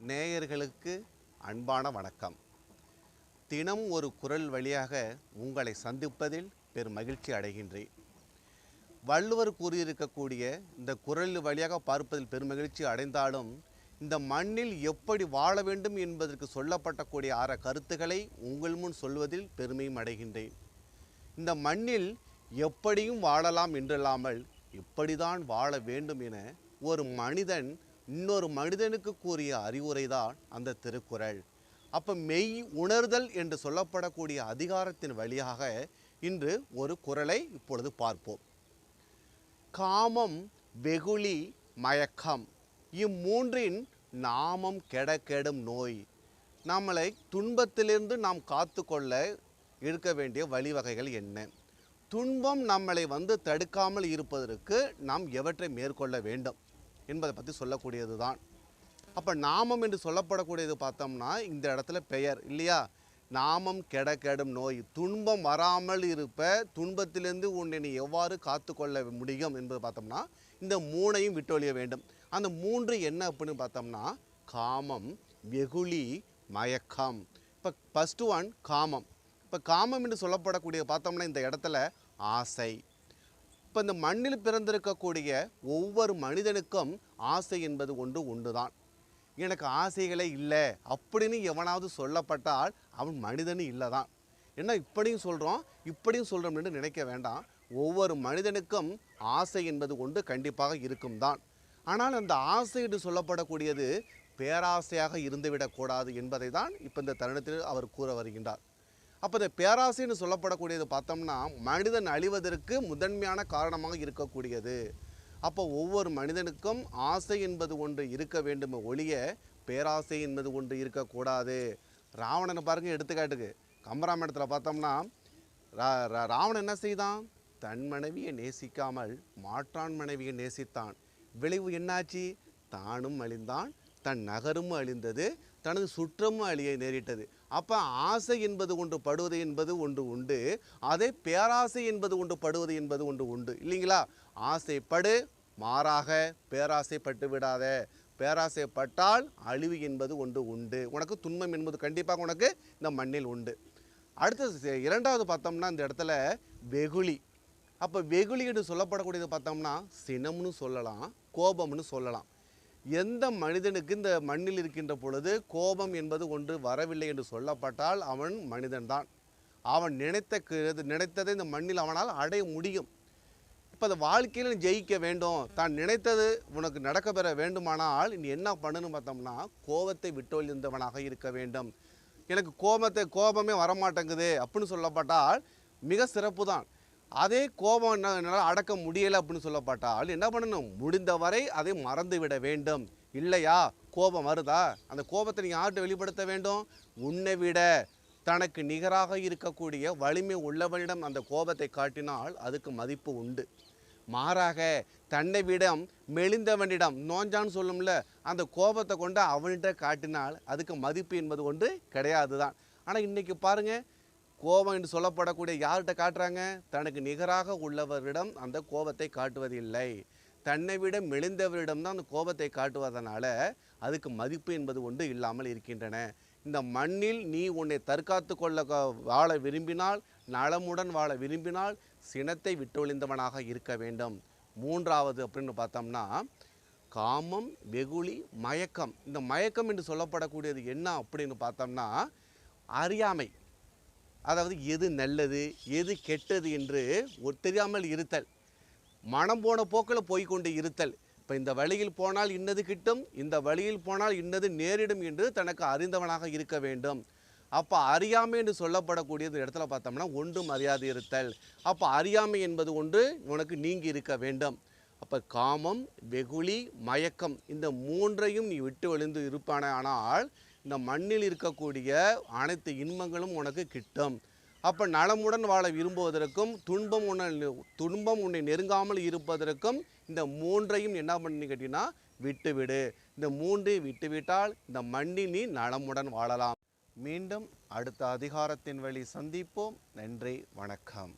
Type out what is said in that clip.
நேயர்களுக்கு அன்பான வணக்கம். தினம் ஒரு குரல் வழியாக உங்களை சந்திப்பதில் பெரும் மகிழ்ச்சி அடைகின்றேன். வள்ளுவர் கூறியிருக்கக்கூடிய இந்த குரல் வழியாக பார்ப்பதில் பெருமகிழ்ச்சி அடைந்தாலும் இந்த மண்ணில் எப்படி வாழ வேண்டும் என்பதற்கு சொல்லப்பட்டக்கூடிய ஆற கருத்துக்களை உங்கள் முன் சொல்வதில் பெருமையும் அடைகின்றேன். இந்த மண்ணில் எப்படியும் வாழலாம் என்றில்லாமல் இப்படிதான் வாழ வேண்டும் என ஒரு மனிதன் இன்னொரு மனிதனுக்கு கூறிய அறிவுரை தான் அந்த திருக்குறள். அப்போ மெய் உணர்தல் என்று சொல்லப்படக்கூடிய அதிகாரத்தின் வழியாக இன்று ஒரு குறளை இப்பொழுது பார்ப்போம். காமம் வெகுளி மயக்கம் இம்மூன்றின் நாமம் கெடக்கெடும் நோய். நம்மளை துன்பத்திலிருந்து நாம் காத்துக்கொள்ள இருக்க வேண்டிய வழிவகைகள் என்ன? துன்பம் நம்மளை வந்து தடுக்காமல் இருப்பதற்கு நாம் எவற்றை மேற்கொள்ள வேண்டும்? என்பதை பற்றி சொல்லக்கூடியது தான் அப்போ நாமம் என்று சொல்லப்படக்கூடியது பார்த்தோம்னா இந்த இடத்துல பெயர் இல்லையா? நாமம் கெட கெடும் நோய் துன்பம் வராமல் இருப்ப துன்பத்திலிருந்து உன்னை நீ எவ்வாறு காத்துக்கொள்ள முடியும் என்பது பார்த்தோம்னா இந்த மூணையும் விட்டொழிய வேண்டும். அந்த மூன்று என்ன அப்படின்னு பார்த்தோம்னா காமம் வெகுளி மயக்கம். இப்போ ஃபஸ்ட்டு ஒன் காமம். இப்போ காமம் என்று சொல்லப்படக்கூடிய பார்த்தோம்னா இந்த இடத்துல ஆசை இப்போ இந்த மண்ணில் பிறந்திருக்கக்கூடிய ஒவ்வொரு மனிதனுக்கும் ஆசை என்பது ஒன்று உண்டு தான் எனக்கு ஆசைகளே இல்லை அப்படின்னு எவனாவது சொல்லப்பட்டால் அவன் மனிதனும் இல்லை தான் என்ன இப்படியும் சொல்கிறோம் இப்படியும் சொல்கிறோம் என்று நினைக்க வேண்டாம். ஒவ்வொரு மனிதனுக்கும் ஆசை என்பது ஒன்று கண்டிப்பாக இருக்கும் தான் ஆனால் அந்த ஆசை என்று சொல்லப்படக்கூடியது பேராசையாக இருந்துவிடக்கூடாது என்பதை தான் இப்போ இந்த தருணத்தில் அவர் கூற வருகின்றார். அப்போ இந்த பேராசைன்னு சொல்லப்படக்கூடியது பார்த்தோம்னா மனிதன் அழிவதற்கு முதன்மையான காரணமாக இருக்கக்கூடியது. அப்போ ஒவ்வொரு மனிதனுக்கும் ஆசை என்பது ஒன்று இருக்க வேண்டும் ஒழிய பேராசை என்பது ஒன்று இருக்கக்கூடாது. ராவணனை பாருங்க எடுத்துக்காட்டுக்கு. கம்பராமாயணத்தில் பார்த்தோம்னா ரா- ரா- ராவணன் என்ன செய்தான்? தன் மனைவியை நேசிக்காமல் மாற்றான் மனைவியை நேசித்தான். விளைவு என்னாச்சு? தானும் அழிந்தான் தன் நகரும் அழிந்தது தனது சுற்றமும் அழிய நேரிட்டது. அப்போ ஆசை என்பது ஒன்று படுவது என்பது ஒன்று உண்டு. அதே பேராசை என்பது ஒன்று படுவது என்பது ஒன்று உண்டு. இல்லைங்களா? ஆசைப்படு மாறாக பேராசைப்பட்டு விடாத. பேராசைப்பட்டால் அழிவு என்பது ஒன்று உண்டு. உனக்கு துன்பம் என்பது கண்டிப்பாக உனக்கு இந்த மண்ணில் உண்டு. அடுத்தது இரண்டாவது பார்த்தோம்னா இந்த இடத்துல வெகுளி. அப்போ வெகுளி என்று சொல்லப்படக்கூடியது பார்த்தோம்னா சினம்னு சொல்லலாம் கோபம்னு சொல்லலாம். எந்த மனிதனுக்கு இந்த மண்ணில் இருக்கின்ற பொழுது கோபம் என்பது ஒன்று வரவில்லை என்று சொல்லப்பட்டால் அவன் மனிதன்தான். அவன் நினைத்த நினைத்ததை இந்த மண்ணில் அவனால் அடைய முடியும். இப்போ அந்த வாழ்க்கையில் ஜெயிக்க வேண்டும். தான் நினைத்தது உனக்கு நடக்க பெற வேண்டுமானால் நீ என்ன பண்ணுன்னு பார்த்தோம்னா கோபத்தை விட்டொழிந்தவனாக இருக்க வேண்டும். எனக்கு கோபத்தை கோபமே வரமாட்டேங்குது அப்படின்னு சொல்லப்பட்டால் மிக சிறப்பு தான் அதே கோபம் என்ன என்னால் அடக்க முடியலை அப்படின்னு சொல்லப்பட்டால் என்ன பண்ணணும்? முடிந்தவரை அதை மறந்து விட வேண்டும். இல்லையா? கோபம் வருதா? அந்த கோபத்தை நீங்கள் யார்கிட்ட வெளிப்படுத்த வேண்டும்? உன்னை விட தனக்கு நிகராக இருக்கக்கூடிய வலிமை உள்ளவனிடம் அந்த கோபத்தை காட்டினால் அதுக்கு மதிப்பு உண்டு. மாறாக தன்னை விடம் மெலிந்தவனிடம் நோஞ்சான்னு சொல்லும்ல அந்த கோபத்தை கொண்டு அவன்கிட்ட காட்டினால் அதுக்கு மதிப்பு என்பது ஒன்று கிடையாது தான் ஆனால் இன்றைக்கி பாருங்க கோபம் என்று சொல்லப்படக்கூடிய யார்கிட்ட காட்டுறாங்க? தனக்கு நிகராக உள்ளவரிடம் அந்த கோபத்தை காட்டுவதில்லை. தன்னை விட மெலிந்தவரிடம் தான் அந்த கோபத்தை காட்டுவதனால அதுக்கு மதிப்பு என்பது ஒன்று இல்லாமல் இருக்கின்றன. இந்த மண்ணில் நீ உன்னை தற்காத்து கொள்ள வாழ விரும்பினால் நலமுடன் வாழ விரும்பினால் சினத்தை விட்டொழிந்தவனாக இருக்க வேண்டும். மூன்றாவது அப்படின்னு பார்த்தோம்னா காமம் வெகுளி மயக்கம். இந்த மயக்கம் என்று சொல்லப்படக்கூடியது என்ன அப்படின்னு பார்த்தோம்னா அறியாமை. அதாவது எது நல்லது எது கெட்டது என்று தெரியாமல் இருத்தல். மனம் போன போக்கில் போய்க்கொண்டு இருத்தல். இப்போ இந்த வழியில் போனால் இன்னது கிட்டும் இந்த வழியில் போனால் இன்னது நேரிடும் என்று தனக்கு அறிந்தவனாக இருக்க வேண்டும். அப்போ அறியாமை என்று சொல்லப்படக்கூடியது இடத்துல பார்த்தோம்னா ஒன்றும் அறியாது இருத்தல். அப்போ அறியாமை என்பது ஒன்று உனக்கு நீங்கி இருக்க வேண்டும். அப்போ காமம் வெகுளி மயக்கம் இந்த மூன்றையும் நீ விட்டு ஒளிந்து இருப்பான ஆனால் இந்த மண்ணில் இருக்கக்கூடிய அனைத்து இன்பங்களும் உனக்கு கிட்டும். அப்போ நலமுடன் வாழ விரும்புவதற்கும் துன்பம் உன்னை துன்பம் உன்னை நெருங்காமல் இருப்பதற்கும் இந்த மூன்றையும் என்ன பண்ணி கேட்டீங்கன்னா விட்டுவிடு. இந்த மூன்றையும் விட்டுவிட்டால் இந்த மண்ணில் நீ நலமுடன் வாழலாம். மீண்டும் அடுத்த அதிகாரத்தின் வழி சந்திப்போம். நன்றி வணக்கம்.